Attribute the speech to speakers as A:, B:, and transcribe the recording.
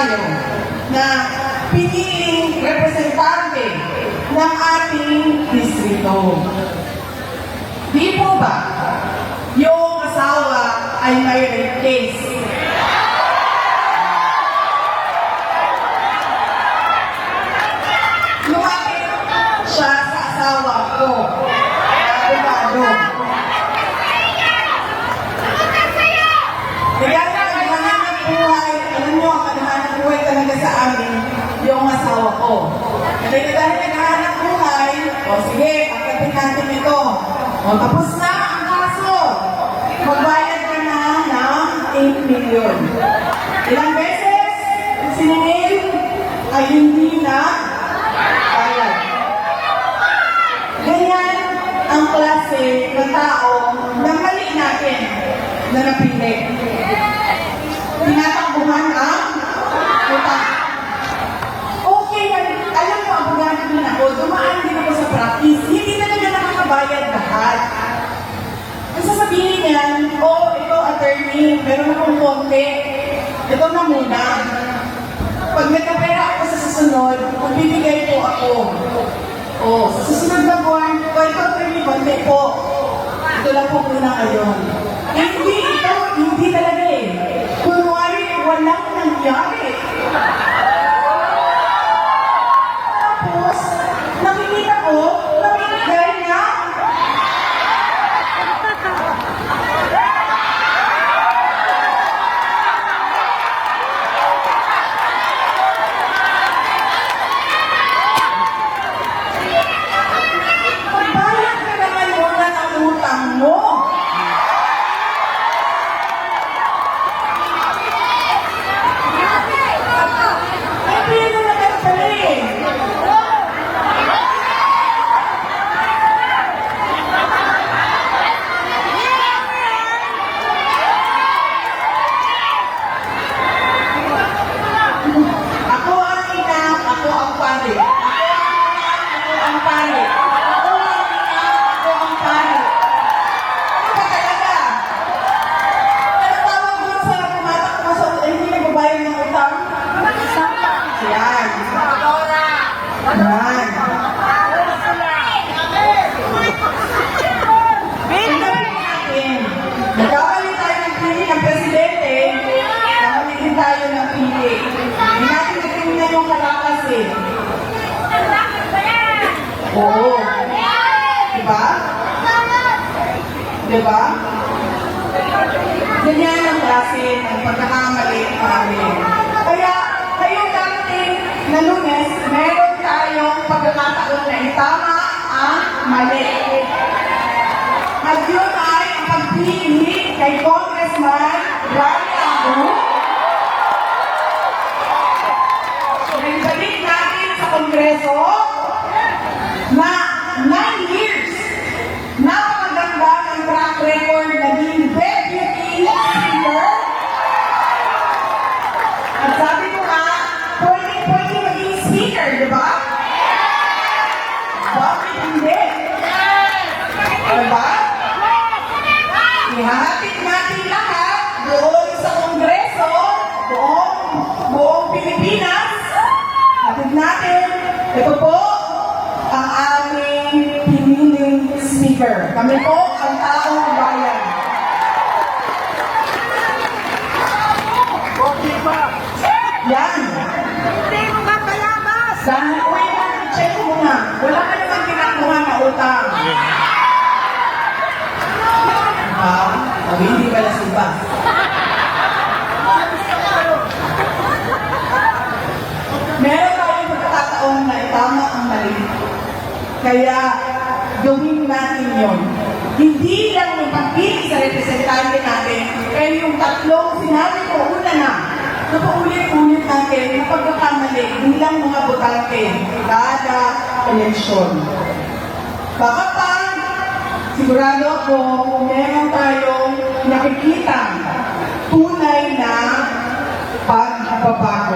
A: tayo na piniling representante ng ating distrito. Di po ba yung asawa ay may rape case? Lumapit siya sa asawa ko. Abogado. Kaya nga, kadahanap buhay, alam nyo, kadahanap buhay talaga sa amin, yung asawa ko. Kaya dahil kadahanap buhay, o sige, pagkapit natin ito. O tapos na ang kaso. Magbayad ka na ng 8 million. Ilang beses, siningil ay hindi na bayad. Ganyan ang klase ng tao na mali natin na napili. Tinatakbuhan ang utang. Okay, yan. alam mo, abogado din ako, dumaan din ako sa practice, hindi talaga lahat. Ang sasabihin niyan, oh, ito attorney, meron akong konti, ito na muna. Pag nagkapera ako sa susunod, magbibigay po ako. Oh, sa susunod na buwan, o ito attorney, konti po. Ito lang po muna ngayon. Hindi ito, hindi talaga eh. Kunwari, walang nangyari. Tapos, nakikita ko, namimigay niya. Magbayad ka naman muna ng utang mo. Ay, pwede naman pala eh. Ako ang ina, ako ang pare. Ako ang pare. Ako ang ina, ako ang pare. Ano ba talaga? Ano tawag doon sa tumatakbo sa eh, hindi nagbabayad ng utang? Yan. Yan. Tingnan natin. Nagkakalit tayo ng pili ng presidente, nakalit din tayo ng pili. Hindi natin natingnan yung kalakas eh. Oo. Diba? Diba? Ganyan ang klase ng pagkakamali namin. Kaya, ngayong darating na lunes, meron tayong pagkakataon na itama ang mali. At yun ay ang pagpili kay Congressman Ito po ang aming piniling speaker. Kami po ang taong bayan. Yan. Dahil, uy, check mo nga. Wala ka naman ginagawa na utang. Ah, sabi, hindi pala siba. Meron tayong pagkakataon na itama ang mali. Kaya, gawin natin yon. Hindi lang yung pagpili sa representante natin, pero yung tatlong sinabi ko una na, na paulit-ulit natin yung pagkakamali bilang mga botante kada eleksyon. Baka pa, sigurado ako, meron tayong nakikita tunay na pagbabago.